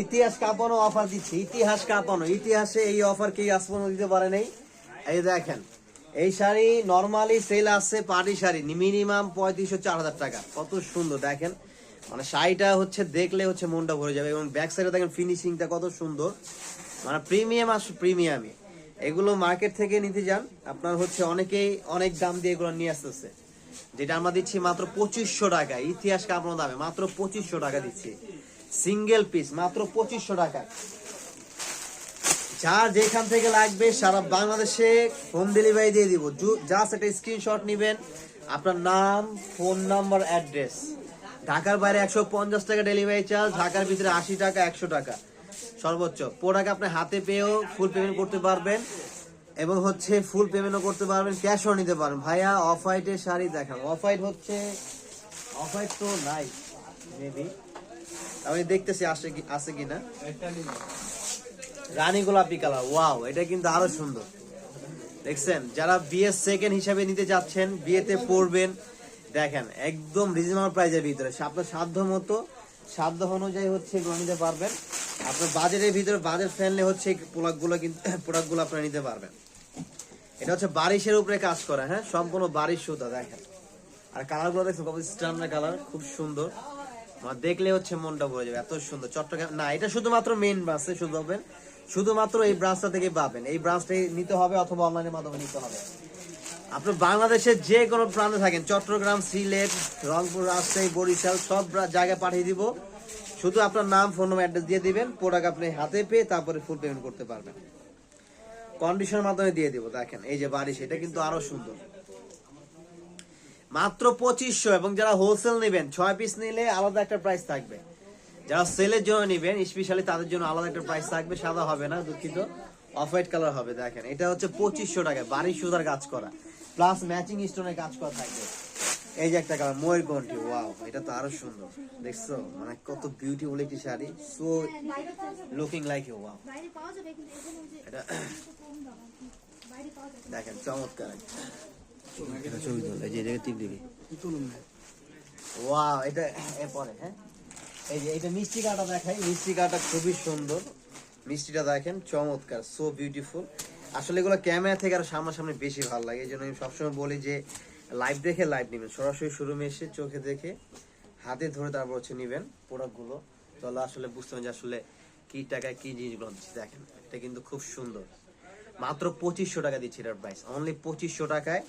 ইতিহাস কাঁপানো অফার দিচ্ছি। ইতিহাস কাঁপানো। ইতিহাসে এই অফার কেউ আসপনো দিতে পারে নাই। এই দেখেন, এই শাড়ি নর্মালি সেল আসছে পাটি শাড়ি মিনিমাম পঁয়ত্রিশশো চার হাজার টাকা। কত সুন্দর, দেখেন। মানে শাড়িটা হচ্ছে দেখলে হচ্ছে মনটা ভরে যাবে এবং ব্যাক সাইডে দেখেন ফিনিশিংটা কত সুন্দর। মানে প্রিমিয়াম আসছে প্রিমিয়ামই এগুলো মার্কেট থেকে নিতে যান। আপনার হচ্ছে অনেকেই অনেক দাম দিয়ে এগুলো নিয়ে আসতেছে। যেটা আমরা দিচ্ছি মাত্র পঁচিশশো টাকা। ইতিহাস কাঁপানো দামে মাত্র পঁচিশশো টাকা দিচ্ছি। সিঙ্গেল পিস মাত্র পঁচিশশো টাকা। যার যেখান থেকে লাগবে সারা বাংলাদেশে হোম ডেলিভারি দিয়ে দিব। জাস্ট একটা স্ক্রিনশট নেবেন। আপনার নাম ফোন নাম্বার অ্যাড্রেস ঢাকার বাইরে একশো পঞ্চাশ টাকা ডেলিভারি চার্জ ঢাকার ভিতরে আশি টাকা, একশো টাকা। সর্বোচ্চ প্রোডাক্ট আপনি হাতে পেয়েও ফুল পেমেন্ট করতে পারবেন এবং হচ্ছে ফুল পেমেন্টও করতে পারবেন ক্যাশও নিতে পারবেন। ভাইয়া অফ হোয়াইটের শাড়ি দেখান। অফ হোয়াইট হচ্ছে অফ হোয়াইট তো নাই মেবি আমি দেখতেছি আসে কি আছে কিনা। রানী গোলাপি কালার, ওয়াও, এটা কিন্তু আরও সুন্দর। দেখছেন, যারা বিয়ে সেকেন্ড হিসাবে নিতে যাচ্ছেন, বিয়েতে পড়বেন, দেখেন, একদম রিজনেবল প্রাইজের ভিতরে। আপনার সাধ্য মতো, সাধ্য অনুযায়ী হচ্ছে এগুলো নিতে পারবেন। আপনার বাজেটের ভিতরে বাজেট ফ্রেন্ডলি হচ্ছে এই প্রোডাক্টগুলো কিন্তু প্রোডাক্টগুলো আপনারা নিতে পারবেন। এটা হচ্ছে বারিশের উপরে কাজ করা হ্যাঁ? সম্পূর্ণ বারিশ সুতা, দেখেন। আর কালারগুলো দেখছেন, কত স্ট্যান্ডার্ড কালার খুব সুন্দর। আমার দেখলে হচ্ছে মনটা ভরে যাবে, এত সুন্দর। চট্টগ্রাম না, এটা শুধুমাত্র মেইন ব্রাঞ্চে শুধু পাবেন। শুধুমাত্র এই ব্রাঞ্চটা থেকে পাবেন। এই ব্রাঞ্চটাই নিতে হবে অথবা অনলাইনের মাধ্যমে নিতে হবে। আপনি বাংলাদেশের যে কোনো প্রান্তে থাকেন, চট্টগ্রাম, সিলেট, রংপুর, রাজশাহী, বরিশাল, সব জায়গায় পাঠিয়ে দিব। শুধু আপনার নাম ফোন নম্বর অ্যাড্রেস দিয়ে দিবেন। প্রোডাক্ট আপনি হাতে পেয়ে তারপরে ফুল পেমেন্ট করতে পারবেন। কন্ডিশনের মাধ্যমে দিয়ে দিব, দেখেন। এই যে বাড়ি, সেটা কিন্তু আরও সুন্দর। মাত্র পঁচিশশো এবং যারা হোলসেল নেবেন ছয় পিস নিলে আলাদা একটা প্রাইস থাকবে। যারা সেলের জন্য নেবেন স্পেশালি তাদের জন্য আলাদা একটা প্রাইস থাকবে সাদা হবে না দুঃখিত। অফ হোয়াইট কালার হবে দেখেন। এটা হচ্ছে পঁচিশশো টাকা বাড়ি সুতার কাজ করা। প্লাস ম্যাচিং স্টোনের কাজ করা থাকবে। এই যে একটা কালার ময়ূর কন্টি? ওয়াও এটা তো আরও সুন্দর। দেখছ? মানে কত বিউটিফুল একটি sari. So looking like you wow এটা দেখেন চমৎকার। ছবি তোলা এই যে এটাকে টিপ দিবি ওয়াও এটা এ হ্যাঁ? এই যে এটা মিষ্টি কাটা দেখাই। মিষ্টি কাটা খুবই সুন্দর। মিষ্টিটা দেখেন চমৎকার সো বিউটিফুল আসলে এগুলো ক্যামেরা থেকে আর সামনাসামনি বেশি ভালো লাগে। এই জন্য আমি সবসময় বলি যে লাইভ দেখে লাইভ নেবেন। সরাসরি শোরুমে এসে চোখে দেখে হাতে ধরে তারপর হচ্ছে নেবেন প্রোডাক্টগুলো তাহলে আসলে বুঝতে যে আসলে কি টাকায় কি জিনিসগুলো দিচ্ছে দেখেন এটা কিন্তু খুব সুন্দর। মাত্র পঁচিশশো টাকা দিচ্ছি এটার প্রাইস অনলি পঁচিশশো টাকায়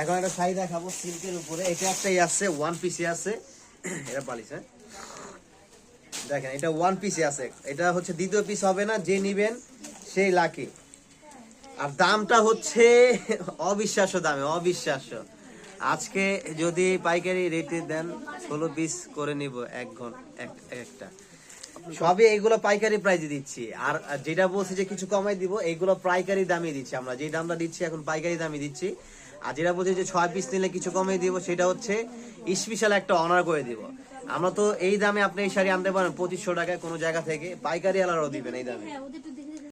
এখন একটা শাড়ি দেখাবো সিল্কের উপরে। এটা একটাই আছে ওয়ান পিসে আছে। এটা হ্যাঁ? দেখেন, এটা ওয়ান পিসে আছে। এটা হচ্ছে দ্বিতীয় পিস হবে না, যে নিবেন সেই লাকি আর দামটা হচ্ছে অবিশ্বাস্য দামে, অবিশ্বাস্য। আজকে যদি পাইকারি রেটে দেন, ষোলো পিস করে নিব এক একটা। সবই এইগুলো পাইকারি প্রাইজে দিচ্ছি। আর যেটা বলছি যে কিছু কমাই দিব এইগুলো পাইকারি দামে দিচ্ছি আমরা। যে দামটা দিচ্ছি, এখন পাইকারি দামে দিচ্ছি। আর যেটা বলছি যে ছয় পিস নিলে কিছু কমে দিব, সেটা হচ্ছে স্পেশাল একটা অনার করে দিব। আমরা তো এই দামে আপনি এই শাড়ি আনতে পারেন পঁচিশশো টাকায় কোনো জায়গা থেকে। পাইকারি আলারও দিবেন এই দামে। হ্যাঁ